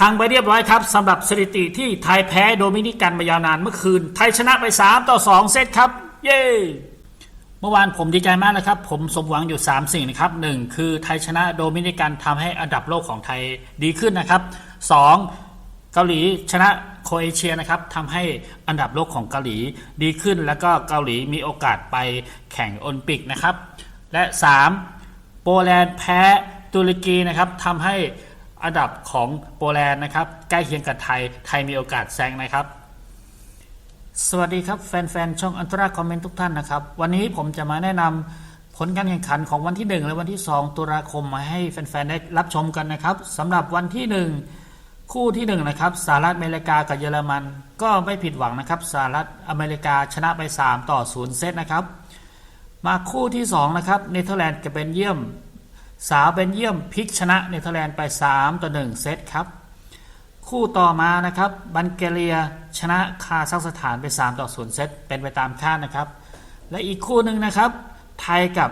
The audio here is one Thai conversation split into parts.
พังไปเรียบร้อยครับสำหรับสถิติที่ไทยแพ้โดมินิกันมายาวนานเมื่อคืน ไทยชนะไป 3 ต่อ 2 เซตครับ เย้เมื่อวานผมดีใจมากนะครับ ผมสมหวังอยู่ 3 สิ่งนะครับ 1. คือไทยชนะโดมินิกันทำให้อันดับโลกของไทยดีขึ้นนะครับ 2. เกาหลีชนะโคเอเชียนะครับทำให้อันดับโลกของเกาหลีดีขึ้น แล้วก็เกาหลีมีโอกาสไปแข่งโอลิมปิกนะครับ และ 3. โปแลนด์แพ้ตุรกีนะครับทำให้ อันดับของโปแลนด์นะครับใกล้เคียงกับไทย ไทยมีโอกาสแซงนะครับ สวัสดีครับแฟนๆช่องอันตราคอมเมนต์ทุกท่านนะครับ วันนี้ผมจะมาแนะนำผลการแข่งขันของวันที่ 1 และวันที่ 2 ตุลาคมมาให้แฟนๆได้รับชมกันนะครับสำหรับวันที่ 1 คู่ที่1นะครับสหรัฐอเมริกากับเยอรมัน ก็ไม่ผิดหวังนะครับสหรัฐอเมริกาชนะไป 3 ต่อ 0 เซตนะครับ มาคู่ที่2นะครับเนเธอร์แลนด์กับเบนเยียม สาวเบนเยียมพลิกชนะเนเธอร์แลนด์ไป 3 ต่อ 1 เซตครับ คู่ต่อมานะครับบัลแกเรียชนะคาซัคสถานไป 3 ต่อ 0 เซตเป็นไปตามคาดนะครับ และอีกคู่หนึ่งนะครับ ไทยกับ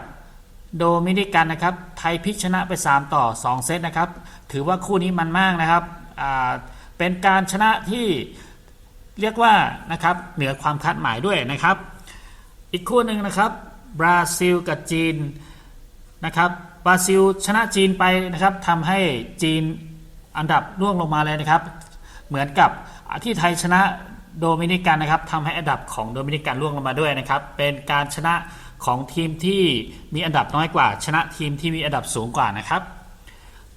โดมินิกันนะครับ ไทยพลิกชนะไป 3 ต่อ 2 เซตนะครับ ถือว่าคู่นี้มันมากนะครับเป็นการชนะที่เรียกว่านะครับเหนือความคาดหมายด้วยนะครับ อีกคู่หนึ่งนะครับบราซิลกับจีน นะครับบราซิลชนะจีนไปนะครับทำให้จีนอันดับร่วงลงมาเลยนะครับ เหมือนกับที่ไทยชนะโดมินิกันนะครับทำให้อันดับของโดมินิกันร่วงลงมาด้วยนะครับ เป็นการชนะของทีมที่มีอันดับน้อยกว่า ชนะทีมที่มีอันดับสูงกว่านะครับ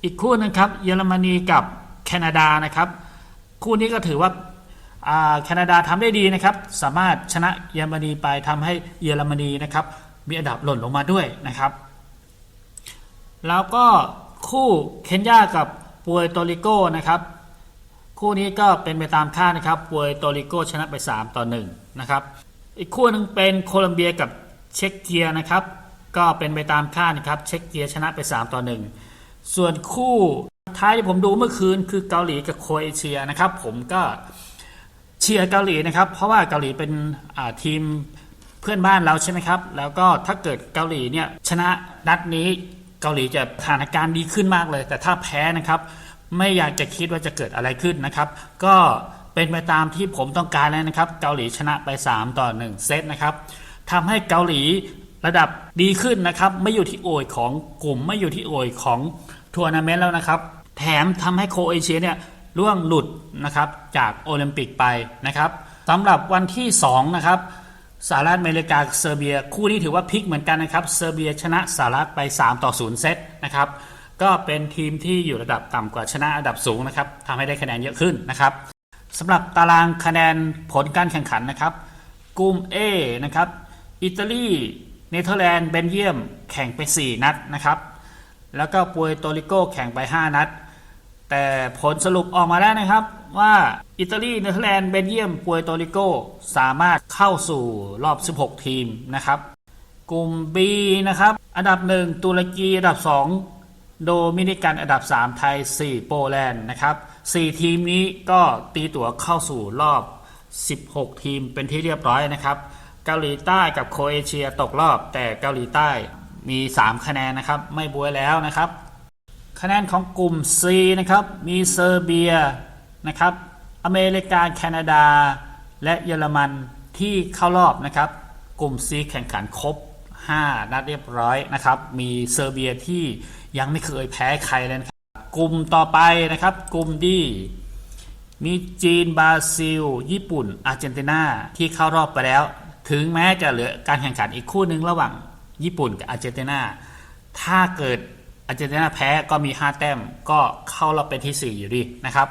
อีกคู่นึงครับเยอรมนีกับแคนาดานะครับ คู่นี้ก็ถือว่าอ่าแคนาดาทำได้ดีนะครับ สามารถชนะเยอรมนีไปทำให้เยอรมนีนะครับมีอันดับหล่นลงมาด้วยนะครับ แล้วก็คู่เคนยากับปัวโตริโกนะครับ คู่นี้ก็เป็นไปตามคาดนะครับปัวโตริโกชนะไป 3 ต่อ1นะครับอีกคู่หนึ่งเป็นโคลัมเบียกับเช็กเกียนะครับ ก็เป็นไปตามคาดนะครับเช็กเกียชนะไป 3 ต่อ 1 ส่วนคู่ท้ายที่ผมดูเมื่อคืนคือเกาหลีกับโครเอเชียนะครับ ผมก็เชียร์เกาหลีนะครับ เพราะว่าเกาหลีเป็นทีมเพื่อนบ้านเราใช่ไหมครับ แล้วก็ถ้าเกิดเกาหลีเนี่ยชนะนัดนี้ เกาหลีจะสถานการณ์ดีขึ้นมากเลย แต่ถ้าแพ้นะครับ ไม่อยากจะคิดว่าจะเกิดอะไรขึ้นนะครับ ก็เป็นไปตามที่ผมต้องการแล้วนะครับ เกาหลีชนะไป 3 ต่อ 1 เซตนะครับทำให้เกาหลีระดับดีขึ้นนะครับ ไม่อยู่ที่โอยของกลุ่มไม่อยู่ที่โอยของทัวร์นาเมนต์แล้วนะครับ แถมทำให้โคเอเชียเนี่ยล่วงหลุดนะครับจากโอลิมปิกไปนะครับสำหรับวันที่2นะครับ สหรัฐอเมริกาเซอร์เบีย คู่นี้ถือว่าพลิกเหมือนกันนะครับเซอร์เบียชนะสหรัฐไป 3 ต่อ 0 เซตนะครับก็เป็นทีมที่อยู่ระดับต่ำกว่าชนะอันดับสูงนะครับทำให้ได้คะแนนเยอะขึ้นนะครับสำหรับตารางคะแนนผลการแข่งขันนะครับกลุ่ม A นะครับอิตาลีเนเธอร์แลนด์เบนเยียมแข่งไป 4 นัดนะครับแล้วก็ปัวโตริโกแข่งไป 5 นัด แต่ผลสรุปออกมาแล้วนะครับว่าอิตาลีเนเธอร์แลนด์เบนเยียมปัวโตริโกสามารถเข้าสู่รอบ 16 ทีมนะครับ กลุ่ม B นะครับ อันดับ 1 ตุรกีอันดับ 2 โดมินิกันอันดับ 3 ไทย 4 โปแลนด์นะครับ 4 ทีมนี้ก็ตีตั๋วเข้าสู่รอบ 16 ทีมเป็นที่เรียบร้อยนะครับ เกาหลีใต้กับโคเอเชียตกรอบ แต่เกาหลีใต้มี 3 คะแนนนะครับ ไม่บวยแล้วนะครับ คะแนนของกลุ่ม C นะครับ มีเซอร์เบียนะครับ อเมริกาแคนาดา และเยอรมันที่เข้ารอบนะครับ กลุ่ม C แข่งขันครบ 5 นัดเรียบร้อยนะครับ มีเซอร์เบียที่ยังไม่เคยแพ้ใครเลยนะครับ กลุ่มต่อไปนะครับ กลุ่มดี มีจีนบราซิล ญี่ปุ่น อาร์เจนตินาที่เข้ารอบไปแล้ว ถึงแม้จะเหลือการแข่งขันอีกคู่หนึ่งระหว่างญี่ปุ่นกับอาร์เจนตินาถ้าเกิด อาร์เจนตินาแพ้ก็มี 5 แต้ม ก็เข้ารอบเป็นที่ 4 อยู่ดีนะครับ